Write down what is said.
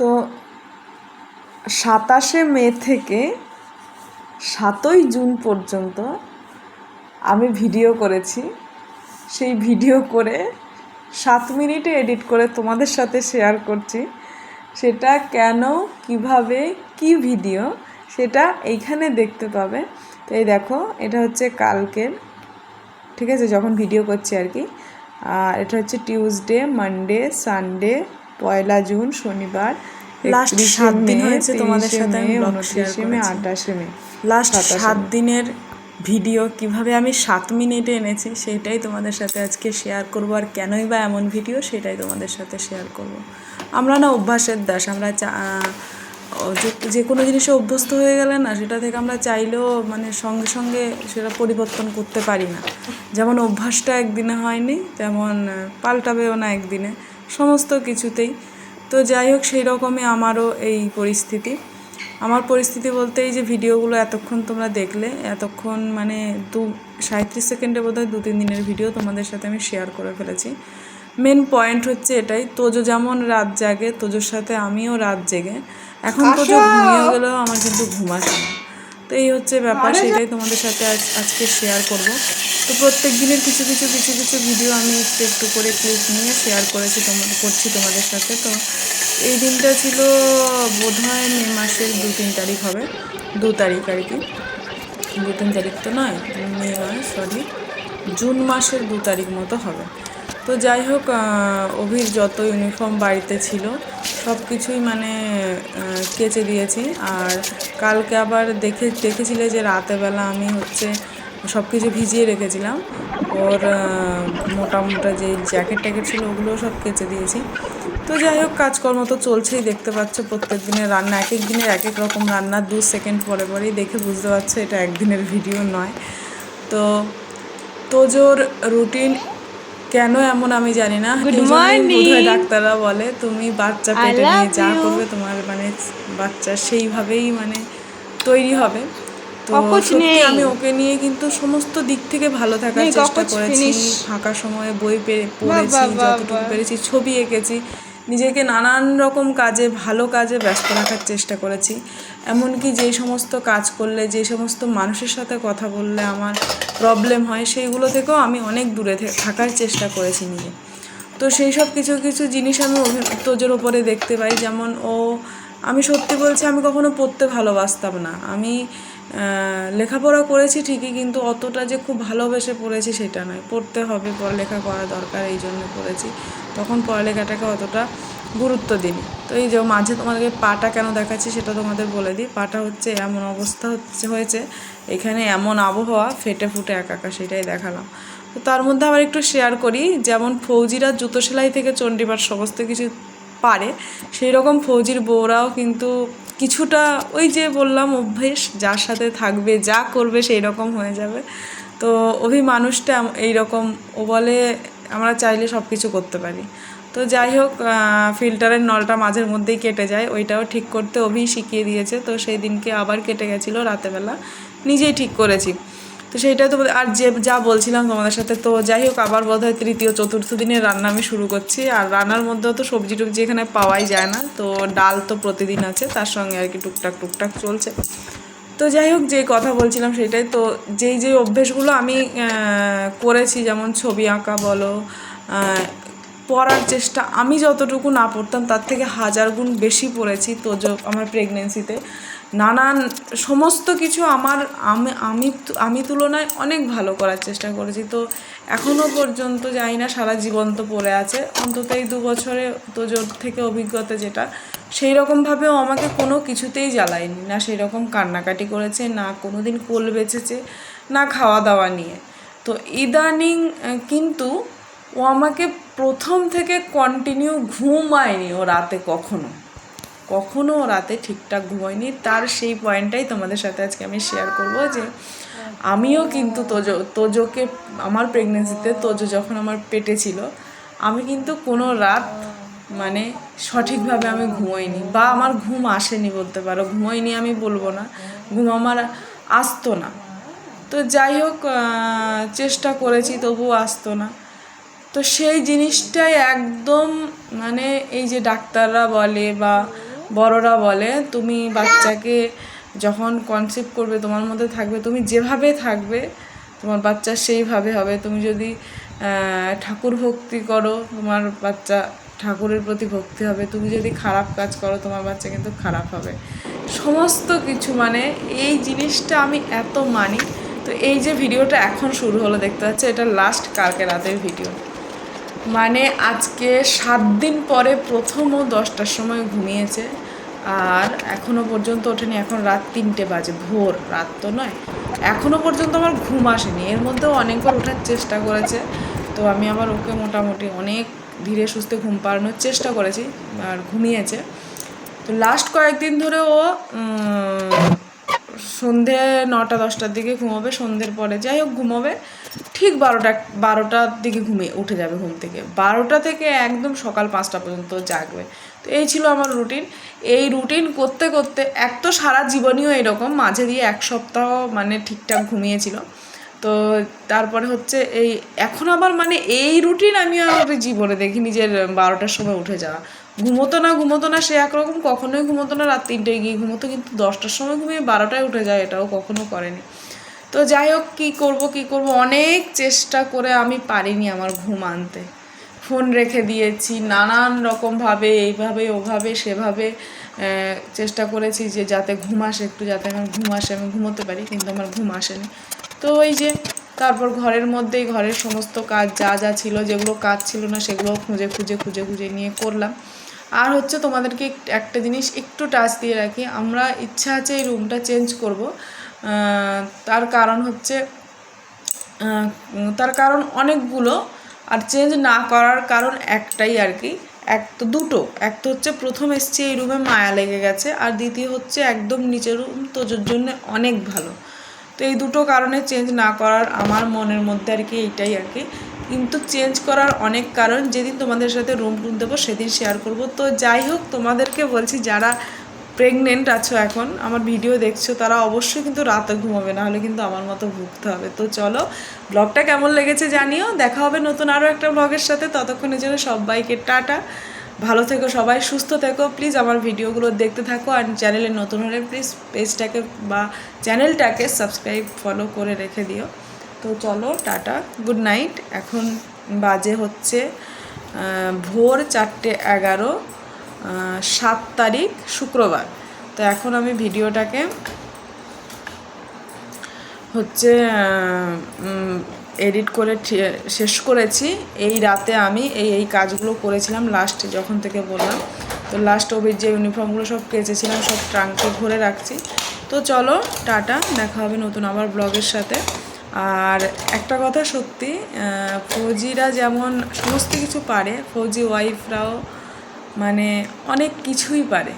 তো সাতাশে মে থেকে সাতই জুন পর্যন্ত আমি ভিডিও করেছি। সেই ভিডিও করে সাত মিনিটে এডিট করে তোমাদের সাথে শেয়ার করছি। সেটা কেন, কীভাবে, কি ভিডিও, সেটা এইখানে দেখতে পাবে। তো এই দেখো, এটা হচ্ছে কালকের, ঠিক আছে, যখন ভিডিও করছি আর কি। আর এটা হচ্ছে টিউসডে মানডে সানডে পয়লা জুন শনিবার 31 সাত দিন হয়েছে তোমাদের সাথে আমি 29 মে। আটাশে মে লাস্ট সাত দিনের ভিডিও কীভাবে আমি সাত মিনিটে এনেছি সেটাই তোমাদের সাথে আজকে শেয়ার করব। আর কেনই বা এমন ভিডিও সেটাই তোমাদের সাথে শেয়ার করব। আমরা না অভ্যাসের দাস আমরা যে কোনো জিনিসে অভ্যস্ত হয়ে গেলে না সেটা থেকে আমরা চাইলেও মানে সঙ্গে সঙ্গে সেটা পরিবর্তন করতে পারি না। যেমন অভ্যাসটা একদিনে হয়নি তেমন পাল্টাবেও না একদিনে। সমস্ত কিছুতেই। তো যাই হোক সেই রকমই আমারও এই পরিস্থিতি। আমার পরিস্থিতি বলতে এই যে ভিডিওগুলো এতক্ষণ তোমরা দেখলে এতক্ষণ মানে দু সাঁত্রিশ সেকেন্ডে বোধহয় দু তিন দিনের ভিডিও তোমাদের সাথে আমি শেয়ার করে ফেলেছি। মেন পয়েন্ট হচ্ছে এটাই তোজো যেমন রাত জাগে তোজোর সাথে আমিও রাত জেগে। এখন তোজো ঘুমিয়ে গেলেও আমার কিন্তু ঘুম আসে না। তো এই হচ্ছে ব্যাপার সেটাই তোমাদের সাথে আজ আজকে শেয়ার করব। তো প্রত্যেক দিনের কিছু কিছু কিছু কিছু ভিডিও আমি একটু একটু করে ক্লিপ নিয়ে শেয়ার করেছি তোমাদের করছি তোমাদের সাথে। তো এই দিনটা ছিল বোধহয় মে মাসের দু তিন তারিখ হবে। দু তারিখ আর কি। দু তিন তারিখ তো নয় মে নয় সরি জুন মাসের দু তারিখ মতো হবে। তো যাই হোক অভির যত ইউনিফর্ম বাড়িতে ছিল সব কিছুই মানে কেচে দিয়েছি। আর কালকে আবার দেখে দেখেছিলে যে রাতেবেলা আমি হচ্ছে সব কিছু ভিজিয়ে রেখেছিলাম। ওর আহ, মোটা মোটা যে জ্যাকেট ট্যাকেট ছিল ওগুলোও সব কেচে দিয়েছি। তো যাই হোক কাজকর্ম তো চলছেই দেখতে পাচ্ছ প্রত্যেক দিনের রান্না এক এক দিনের এক এক রকম রান্না দু সেকেন্ড পরে পরেই দেখে বুঝতে পারছ এটা একদিনের ভিডিও নয়। তো তোজোর রুটিন কেন এমন আমি জানি না। ডাক্তাররা বলে তুমি বাচ্চা পেটে নিয়ে যা করবে তোমার মানে বাচ্চা সেইভাবেই মানে তৈরি হবে। তো সত্যি আমি ওকে নিয়ে কিন্তু সমস্ত দিক থেকে ভালো থাকার চেষ্টা করেছি। ফাঁকা সময়ে বই পড়েছি যতটুকু পেরেছি ছবি এঁকেছি। নিজেকে নানান রকম কাজে, ভালো কাজে ব্যস্ত রাখার চেষ্টা করেছি। এমনকি যেই সমস্ত কাজ করলে, যে সমস্ত মানুষের সাথে কথা বললে আমার প্রবলেম হয়, সেইগুলো থেকেও আমি অনেক দূরে থাকার চেষ্টা করেছি নিজে। তো সেই সব কিছু কিছু জিনিস আমি অভি- তোজোর ওপরে দেখতে পাই। যেমন ও, আমি সত্যি বলছি, আমি কখনো পড়তে ভালোবাসতাম না। আমি লেখাপড়া করেছি ঠিকই, কিন্তু অতটা যে খুব ভালোবেসে পড়েছি সেটা নয়। পড়তে হবে, পড়ালেখা করা দরকার, এই জন্য পড়েছি। তখন পড়ালেখাটাকে অতটা গুরুত্ব দিইনি। তো এই যে মাঝে তোমাদেরকে পাটা কেন দেখাচ্ছি সেটা তোমাদের বলে দিই। পাটা হচ্ছে এমন অবস্থা হচ্ছে, হয়েছে, এখানে এমন আবহাওয়া, ফেটে ফুটে একাকা, সেটাই দেখালাম। তো তার মধ্যে আবার একটু শেয়ার করি, যেমন ফৌজিরা জুতো সেলাই থেকে চণ্ডীপাঠ সমস্ত কিছু পারে সেই রকম ফৌজির বউরাও কিন্তু কিছুটা ওই যে বললাম অভ্যেস, যার সাথে থাকবে, যা করবে সেই রকম হয়ে যাবে। তো অভি মানুষটা এইরকম ও বলে, আমরা চাইলে সব কিছু করতে পারি। তো যাই হোক ফিল্টারের নলটা মাঝের মধ্যেই কেটে যায়। ওইটাও ঠিক করতে অভি শিখিয়ে দিয়েছে। তো সেই দিনকে আবার কেটে গেছিল রাতেবেলা নিজেই ঠিক করেছি। তো সেইটা তো আর যে যা বলছিলাম তোমাদের সাথে, তো যাই হোক, আবার বোধ হয় তৃতীয়, চতুর্থ দিনের রান্না আমি শুরু করছি। আর রান্নার মধ্যেও তো সবজি টুবজি এখানে পাওয়াই যায় না, তো ডাল তো প্রতিদিন আছে, তার সঙ্গে আর কি টুকটাক টুকটাক চলছে। তো যাই হোক, যে কথা বলছিলাম সেটাই, তো যেই যেই অভ্যেসগুলো আমি করেছি, যেমন ছবি আঁকা বলো পড়ার চেষ্টা আমি যতটুকু না পড়তাম, তার থেকে হাজার গুণ বেশি পড়েছি তো আমার প্রেগনেন্সিতে নানান সমস্ত কিছু আমার আমি আমি আমি তুলনায় অনেক ভালো করার চেষ্টা করেছি। তো এখনও পর্যন্ত জানি না, সারা জীবন তো পড়ে আছে। অন্তত এই দু বছরে তো জোর থেকে অভিজ্ঞতা যেটা, সেই রকমভাবেও আমাকে কোনো কিছুতেই জ্বালায়নি। না সেই রকম কান্নাকাটি করেছে, না কোনো দিন কোল বেঁচেছে, না খাওয়া দাওয়া নিয়ে। তো ইদানিং কিন্তু ও আমাকে প্রথম থেকে কন্টিনিউ ঘুমায়নি ও রাতে কখনো। কখনো রাতে ঠিকঠাক ঘুমায়নি তার সেই পয়েন্টটাই তোমাদের সাথে আজকে আমি শেয়ার করব যে আমিও কিন্তু তোজো, তোজোকে, আমার প্রেগনেন্সিতে তোজো যখন আমার পেটে ছিল, আমি কিন্তু কোনো রাত মানে সঠিকভাবে আমি ঘুমোইনি বা আমার ঘুম আসেনি বলতে পারো। ঘুমোইনি আমি বলব না। ঘুম আমার আসতো না। তো যাই হোক চেষ্টা করেছি, তবুও আসতো না। তো সেই জিনিসটাই একদম মানে এই যে ডাক্তাররা বলে বা বড়রা বলে, তুমি বাচ্চাকে যখন কনসেপ্ট করবে, তোমার মধ্যে থাকবে, তুমি যেভাবে থাকবে, তোমার বাচ্চা সেইভাবে হবে। তুমি যদি ঠাকুর ভক্তি করো, তোমার বাচ্চা ঠাকুরের প্রতি ভক্তি হবে। তুমি যদি খারাপ কাজ করো, তোমার বাচ্চা কিন্তু খারাপ হবে। সমস্ত কিছু মানে এই জিনিসটা আমি এত মানি। তো এই যে ভিডিওটা এখন শুরু হলো, দেখতে পাচ্ছ, এটা লাস্ট কালকে রাতের ভিডিও মানে আজকে সাত দিন পরে প্রথমও দশটার সময় ঘুমিয়েছে। আর এখনও পর্যন্ত ওঠেনি, এখন রাত তিনটে বাজে, ভোর, রাত তো নয়। এখনও পর্যন্ত আমার ঘুম আসেনি, এর মধ্যেও অনেকবার ওঠার চেষ্টা করেছে। তো আমি আবার ওকে মোটামুটি অনেক ধীরে সুস্থে ঘুম পাড়ানোর চেষ্টা করেছি, আর ঘুমিয়েছে। তো লাস্ট কয়েকদিন ধরে ও সন্ধে নটা, দশটার দিকে ঘুমাবে, সন্ধ্যের পরে যাই হোক ঘুমাবে। ঠিক বারোটা বারোটার দিকে ঘুমিয়ে উঠে যাবে ঘুম থেকে। বারোটা থেকে একদম সকাল পাঁচটা পর্যন্ত জাগবে। তো এই ছিল আমার রুটিন। এই রুটিন করতে করতে এক তো সারা জীবনীও এরকম, মাঝে দিয়ে এক সপ্তাহ মানে ঠিকঠাক ঘুমিয়েছিল। তো তারপরে হচ্ছে এই এখন আবার মানে এই রুটিন আমি আমার জীবনে দেখিনি যে বারোটার সময় উঠে যাওয়া। ঘুমোতো না ঘুমোতো না, সে একরকম। কখনোই ঘুমোতো না, রাত তিনটেয় গিয়ে ঘুমোতো, কিন্তু দশটার সময় ঘুমিয়ে বারোটায় উঠে যায়, এটাও কখনো করেনি। তো যাই হোক, কী করব কী করব? অনেক চেষ্টা করে আমি পারিনি আমার ঘুম আনতে। ফোন রেখে দিয়েছি, নানান রকমভাবে এইভাবে, ওভাবে, সেভাবে চেষ্টা করেছি যে যাতে ঘুম আসে, একটু যাতে আমার ঘুম আসে। আমি ঘুমোতে পারি, কিন্তু আমার ঘুম আসেনি। তো ওই যে, তারপর ঘরের মধ্যেই ঘরের সমস্ত কাজ যা যা ছিল, যেগুলো কাজ ছিল না, সেগুলো খুঁজে খুঁজে খুঁজে খুঁজে নিয়ে করলাম। আর হচ্ছে তোমাদেরকে একটা জিনিস একটু টাচ দিয়ে রাখি, আমরা ইচ্ছা আছে এই রুমটা চেঞ্জ করব। তার কারণ হচ্ছে তার কারণ অনেকগুলো আর চেঞ্জ না করার কারণ একটাই আর কি। এক তো দুটো, এক তো হচ্ছে প্রথম এসছে এই রুমে মায়া লেগে গেছে আর দ্বিতীয় হচ্ছে একদম নিচের রুম তোজোর জন্য অনেক ভালো। তো এই দুটো কারণে চেঞ্জ না করার আমার মনের মধ্যে আর কি এইটাই আর কি। কিন্তু চেঞ্জ করার অনেক কারণ যেদিন তোমাদের সাথে রুম টুম দেবো সেদিন শেয়ার করব। তো যাই হোক, তোমাদেরকে বলছি, যারা প্রেগনেন্ট আছো এখন, আমার ভিডিও দেখছ, তারা অবশ্যই কিন্তু রাতে ঘুমাবে না হলে কিন্তু আমার মতো ভুগতে হবে। তো চলো ব্লগটা কেমন লেগেছে জানিও, দেখা হবে নতুন আরও একটা ব্লগের সাথে, ততক্ষণের জন্য সবাইকে টাটা। ভালো থেকো সবাই, সুস্থ থেকো প্লিজ আমার ভিডিওগুলো দেখতে থাকো, আর চ্যানেলে নতুন হলে প্লিজ পেজটাকে বা চ্যানেলটাকে সাবস্ক্রাইব ফলো করে রেখে দিও। তো চলো, টাটা গুড নাইট এখন বাজে হচ্ছে ভোর চারটে এগারো। সাত তারিখ শুক্রবার। তো এখন আমি ভিডিওটাকে হচ্ছে এডিট করে শেষ করেছি। এই রাতে আমি এই এই কাজগুলো করেছিলাম লাস্টে যখন থেকে বললাম। তো লাস্ট ওবির যে ইউনিফর্মগুলো সব কেচেছিলাম, সব ট্রাঙ্কে ভরে রাখছি। তো চলো, টাটা, দেখা হবে নতুন আবার ব্লগের সাথে। আর একটা কথা সত্যি ফৌজিরা যেমন সমস্ত কিছু পারে, ফৌজি ওয়াইফরাও মানে অনেক কিছুই পারে।